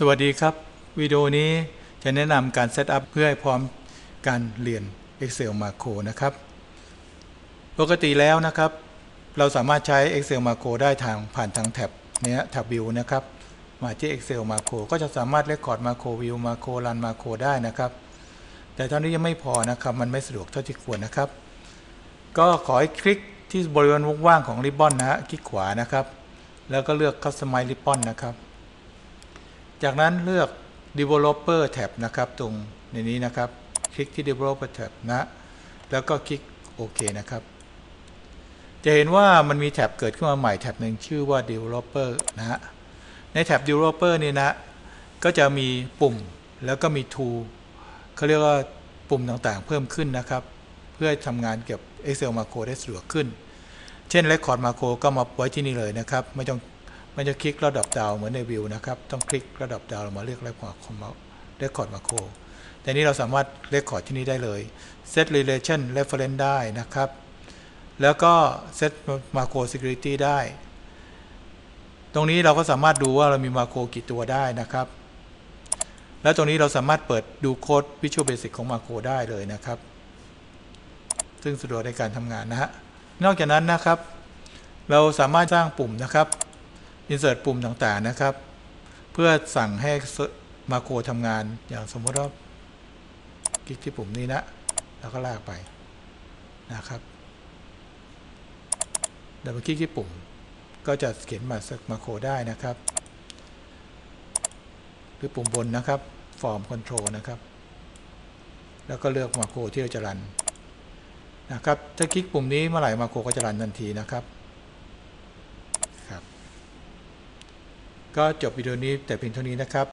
สวัสดีครับ วิดีโอนี้จะแนะนำการเซตอัพเพื่อให้พร้อมการเรียน Excel Macro นะครับ ปกติแล้วนะครับ เราสามารถใช้ Excel Macro ได้ทางผ่านทางแท็บเนี้ยแท็บ View นะครับ มาที่ Excel Macro ก็จะสามารถเรคคอร์ด Macro View Macro Run Macro ได้นะครับ แต่เท่านี้ยังไม่พอนะครับ มันไม่สะดวกเท่าที่ควรนะครับ ก็ขอให้คลิกที่บริเวณว่างๆของริบบอนนะฮะคลิกขวานะครับ แล้วก็เลือก Customize Ribbon นะครับ จากนั้นเลือก developer tab นะครับตรงในนี้นะครับ คลิกที่ developer tab นะ แล้วก็คลิกโอเคนะครับ จะเห็นว่ามันมีแท็บเกิดขึ้นมาใหม่แท็บหนึ่งชื่อว่า developer นะฮะ ในแท็บ developer นี่นะ ก็จะมีปุ่มแล้วก็มี tool เขาเรียกว่าปุ่มต่างๆ เพิ่มขึ้นนะครับ เพื่อทำงานเกี่ยวกับ Excel Macro ได้สะดวกขึ้น เช่น Record Macro ก็มาไว้ที่นี่เลยนะครับ ไม่ต้อง ไม่จะคลิกระดับดาวเหมือนในวิวนะครับ ต้องคลิกระดับดาวมาเลือก Record Record Macro แต่นี้เราสามารถ Record ที่นี่ได้เลย Set Relation Reference ได้นะครับ แล้วก็ Set Macro Security ได้ ตรงนี้เราก็สามารถดูว่าเรามีมาโคกี่ตัวได้นะครับ แล้วตรงนี้เราสามารถเปิดดูโค้ด Visual Basic ของมาโคได้เลยนะครับ ซึ่งสะดวกในการทำงานนะฮะ นอกจากนั้นนะครับ เราสามารถสร้างปุ่มนะครับ insert ปุ่มต่างๆนะครับ เพื่อสั่งให้มาโครทำงานอย่างสมมติว่าคลิกที่ปุ่มนี้นะ แล้วก็ลากไปนะครับเดี๋ยวไปคลิกที่ปุ่ม ก็จะเขียนมาสักมาโครได้นะครับ หรือปุ่มบนนะครับ Form Control นะครับ แล้วก็เลือกมาโครที่เราจะรันนะครับ ถ้าคลิกปุ่มนี้เมื่อไหร่มาโครก็จะรันทันทีนะครับ ก็จบวิดีโอนี้แต่เพียงเท่านี้นะครับ